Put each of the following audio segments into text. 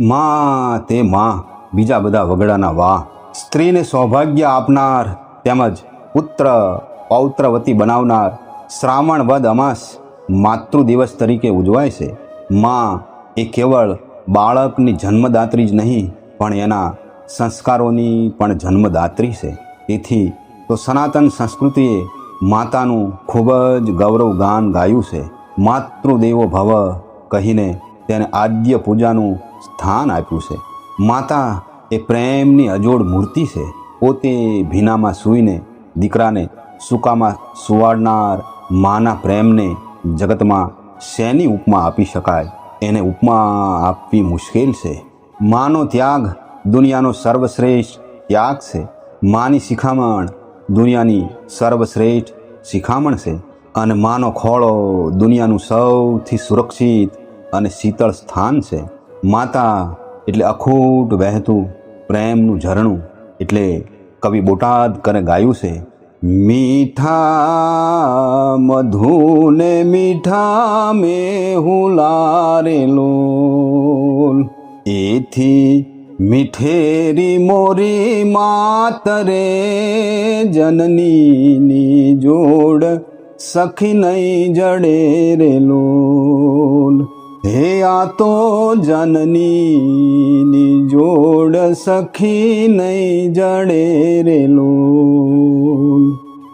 માં તે માં, બીજા બધા વગડાના વાહ સ્ત્રીને સૌભાગ્ય આપનાર તેમજ પુત્ર, પૌત્રવતી બનાવનાર શ્રાવણ વદ અમાસ માતૃ દિવસ તરીકે ઉજવાય છે. માં એ કેવળ બાળકની જન્મદાત્રી જ નહીં, પણ એના સંસ્કારોની પણ જન્મદાત્રી છે. તેથી તો સનાતન સંસ્કૃતિએ માતાનું ખૂબ જ ગૌરવ ગાન ગાયું છે. માતૃદેવો ભવ કહીને તેને આદ્ય પૂજાનું સ્થાન આપ્યું છે. માતા એ પ્રેમની અજોડ મૂર્તિ છે. પોતે ભીનામાં સૂઈને દીકરાને સૂકામાં સુવાડનાર માના પ્રેમને જગતમાં શેની ઉપમા આપી શકાય? એને ઉપમા આપવી મુશ્કેલ છે. માનો ત્યાગ દુનિયાનો સર્વશ્રેષ્ઠ ત્યાગ છે. માની શિખામણ દુનિયાની સર્વશ્રેષ્ઠ શિખામણ છે. અને માનો ખોળો દુનિયાનું સૌથી સુરક્ષિત અને શીતળ સ્થાન છે. માતા એટલે અખૂટ વહેતું પ્રેમનું ઝરણું એટલે કવિ બોટાદ કરે ગાયું છે, મીઠા મધુને મીઠા મેં હું લારેલો એથી મીઠેરી મોરી માતરે જનનીની જોડ સખી નહીં જડે હે આ તો જનની જોડ સખી નહીં જડે રેલો.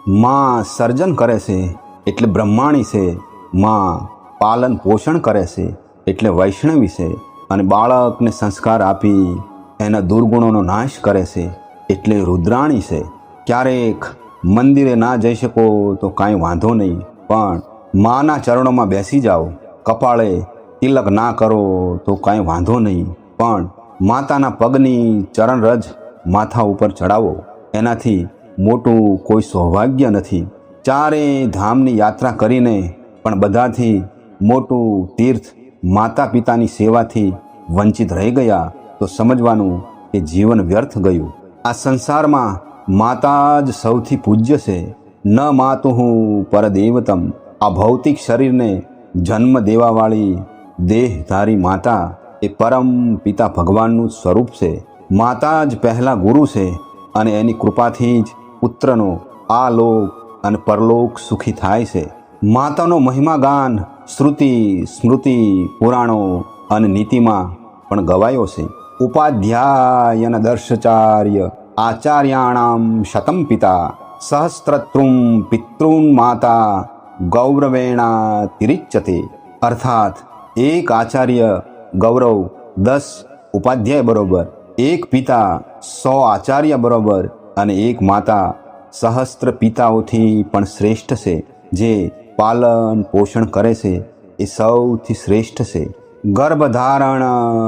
માં સર્જન કરે છે એટલે બ્રહ્માણી છે. માં પાલન પોષણ કરે છે એટલે વૈષ્ણવી છે. અને બાળકને સંસ્કાર આપી એના દુર્ગુણોનો નાશ કરે છે એટલે રુદ્રાણી છે. ક્યારેક મંદિરે ના જઈ શકો તો કાંઈ વાંધો નહીં. પણ માના ચરણોમાં બેસી જાઓ. કપાળે તિલક ના કરો તો કાંઈ વાંધો નહીં. પણ માતાના પગની ચરણરજ માથા ઉપર ચડાવો. એનાથી મોટું કોઈ સૌભાગ્ય નથી. ચારે ધામની યાત્રા કરીને પણ બધાથી મોટું તીર્થ માતા પિતાની સેવાથી વંચિત રહી ગયા તો સમજવાનું કે જીવન વ્યર્થ ગયું. આ સંસારમાં માતા જ સૌથી પૂજ્ય છે. ન માતુહું પરદેવતમ. આ ભૌતિક શરીરને જન્મ દેવાવાળી દેહધારી માતા એ પરમ પિતા ભગવાનનું સ્વરૂપ છે. માતા જ પહેલાં ગુરુ છે અને એની કૃપાથી જ પુત્રનો આ લોક અને પરલોક સુખી થાય છે. માતાનો મહિમા ગાન શ્રુતિ, સ્મૃતિ, પુરાણો અને નીતિમાં પણ ગવાયો છે. ઉપાધ્યાયન દર્શચાર્ય આચાર્યાણામ શતમ પિતા સહસ્ત્રત્રુમ પિતૃન માતા, ગૌરવેણા તિરિચ્યતે. અર્થાત એક આચાર્ય ગૌરવ દસ ઉપાધ્યાય બરોબર, એક પિતા સો આચાર્ય બરોબર અને એક માતા સહસ્ત્ર પિતાઓથી પણ શ્રેષ્ઠ છે. જે પાલન પોષણ કરે છે એ સૌથી શ્રેષ્ઠ છે. ગર્ભધારણ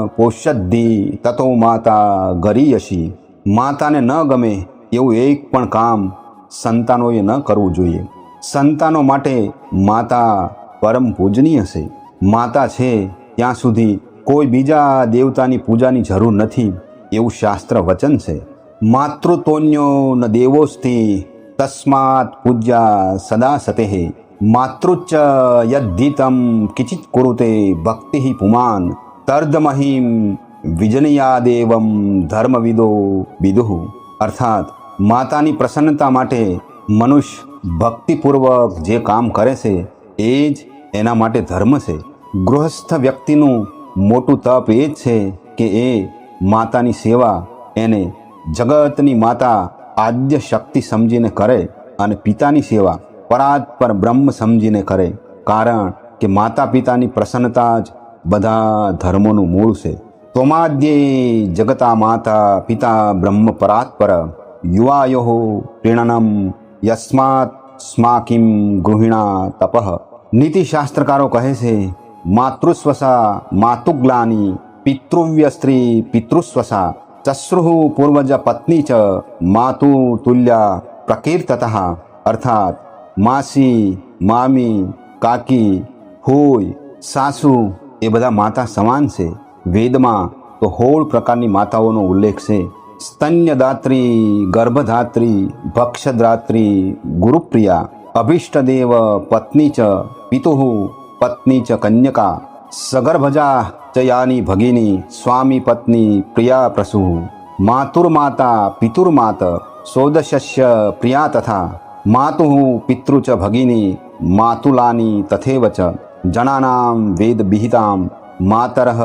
પોષદ્ધિ તતો માતા ગરીયશી માતાને ન ગમે એવું એક પણ કામ સંતાનોએ ન કરવું જોઈએ. સંતાનો માટે માતા પરમ પૂજનીય છે. માતા છે, ત્યાં સુધી કોઈ બીજા દેવતાની પૂજાની જરૂર નથી. એવું શાસ્ત્ર વચન છે. માતૃતોન્યો ન દેવોસ્તિ તસ્માત પૂજ્યા સદા સતે માતૃચ યદ્ધિતમ કિચિત કુરુતે ભક્તિ પુમાન. તર્દમહીમ વિજનયાદેવમ ધર્મવિદો વિદુઃ. અર્થાત, માતાની પ્રસન્નતા માટે મનુષ્ય ભક્તિપૂર્વક જે કામ કરે છે, એ જ એના માટે ધર્મ છે. ગૃહસ્થ વ્યક્તિનું મોટું તપ એ જ છે કે એ માતાની સેવા એને જગતની માતા આદ્ય શક્તિ સમજીને કરે અને પિતાની સેવા પરાત પર બ્રહ્મ સમજીને કરે. કારણ કે માતા પિતાની પ્રસન્નતા જ બધા ધર્મોનું મૂળ છે. તોમાદ્યે જગતા માતા પિતા બ્રહ્મ પરાત્પર યુવાયો પ્રીણનમ યસ્માત સ્માકિમ ગૃહિણા તપઃ નીતિશાસ્ત્રકારો કહે છે, માતૃસ્વસા માતુગ્લાની પિતૃવ્ય સ્ત્રી પિતૃસ્વસા ચશ્રુઃ પૂર્વજ પત્ની ચ માતુ તુલ્યા પ્રકીર્તત અર્થાત માસી, મામી, કાકી હોય સાસુ એ બધા માતા સમાન છે. વેદમાં તો હોળ પ્રકારની માતાઓનો ઉલ્લેખ છે. સ્તન્યદાત્રી, ગર્ભધાત્રી, ભક્ષદ્રાત્રી, ગુરુપ્રિયા અભિષ્ટદેવ પત્ની ચ પિતુઃ પત્ની ચ કન્યકા સગર્ભજા ચયાની ભગિની સ્વામી પત્ની પ્રિયા પ્રસુ માતુર્માતા પિતુર્માત સોદશસ્ય પ્રિયા તથા માતુ પિતૃ ચ ભગિની માતુલાની તથેવ ચ જણાનામ વેદ વિહિતામ માતરઃ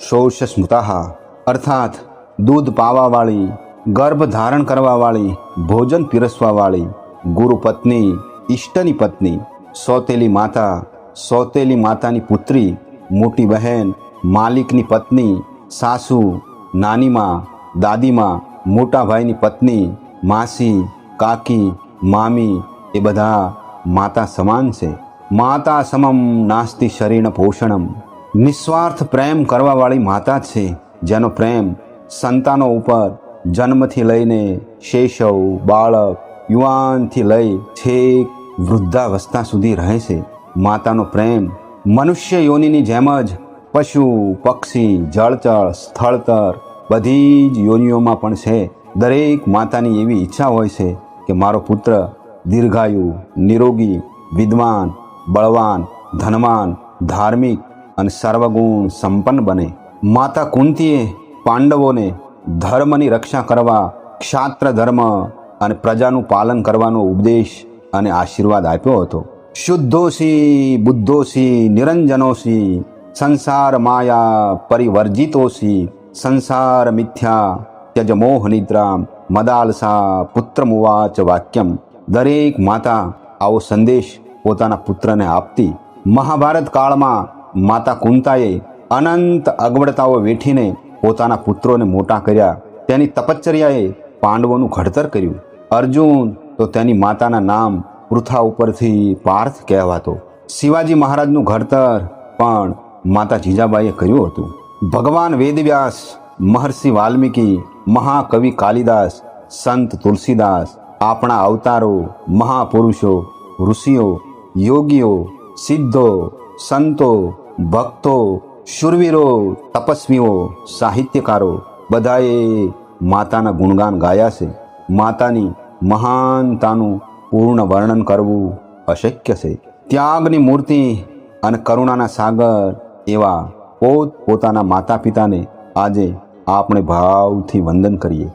શોષ સ્મૃતા અર્થાત દૂધ પાવાવાળી ગર્ભ ધારણ કરવાવાળી ભોજન પીરસવાવાળી ગુરુ પત્ની ઈષ્ટની પત્ની, સોતેલી માતા, સોતેલી માતાની પુત્રી, મોટી બહેન, માલિકની પત્ની, સાસુ, નાનીમાં, દાદીમાં, મોટા ભાઈની પત્ની, માસી, કાકી, મામી, એ બધા માતા સમાન છે. માતા સમમ નાસ્તિ શરીર પોષણમ. નિસ્વાર્થ પ્રેમ કરવાવાળી માતા છે, જેનો પ્રેમ સંતાનો ઉપર જન્મથી લઈને શેષવ, બાળક, યુવાનથી લઈ છેક વૃદ્ધાવસ્થા સુધી રહે છે. માતાનો પ્રેમ, મનુષ્ય યોનિની જેમ જ પશુ, પક્ષી, જળચર, સ્થળતર બધી જ યોનિઓમાં પણ છે. દરેક માતાની એવી ઈચ્છા હોય છે કે મારો પુત્ર દીર્ઘાયુ, નિરોગી, વિદ્વાન, બળવાન, ધનવાન, ધાર્મિક અને સર્વગુણ સંપન્ન બને. માતા કુંતીએ પાંડવોને ધર્મની રક્ષા કરવા ક્ષાત્ર ધર્મ અને પ્રજાનું પાલન કરવાનો ઉપદેશ અને આશીર્વાદ આપ્યો હતો. શુદ્ધોસી બુદ્ધોસી નિરંજનોસી સંસાર માયા પરિવર્જિતોસી સંસાર મિથ્યા, ત્યજ મોહ નિદ્રા, મદાલસા પુત્રમુવાચ વાક્યમ. દરેક માતા આવો સંદેશ પોતાના પુત્રને આપતી. મહાભારત કાળમાં માતા કુંતાએ અનંત અગવડતાઓ વેઠીને પોતાના પુત્રોને મોટા કર્યા. તેની તપશ્ચર્યાએ પાંડવોનું ઘડતર કર્યું. અર્જુન તો તેની માતાના નામ પૃથા ઉપરથી પાર્થ કહેવાતો. શિવાજી મહારાજનું ઘડતર પણ માતા જીજાબાઈએ કર્યું હતું. ભગવાન વેદવ્યાસ, મહર્ષિ વાલ્મીકી, મહાકવિ કાલિદાસ, સંત તુલસીદાસ, આપણા અવતારો, મહાપુરુષો, ઋષિઓ, યોગીઓ, સિદ્ધો, સંતો, ભક્તો, શુરવીરો, તપસ્વીઓ, સાહિત્યકારો, બધાએ માતાના ગુણગાન ગાયા છે. માતાની મહાનતાનું પૂર્ણ વર્ણન કરવું અશક્ય છે. ત્યાગની મૂર્તિ અને કરુણાના સાગર એવા પોત પોતાના માતા પિતાને આજે આપણે ભાવથી વંદન કરીએ.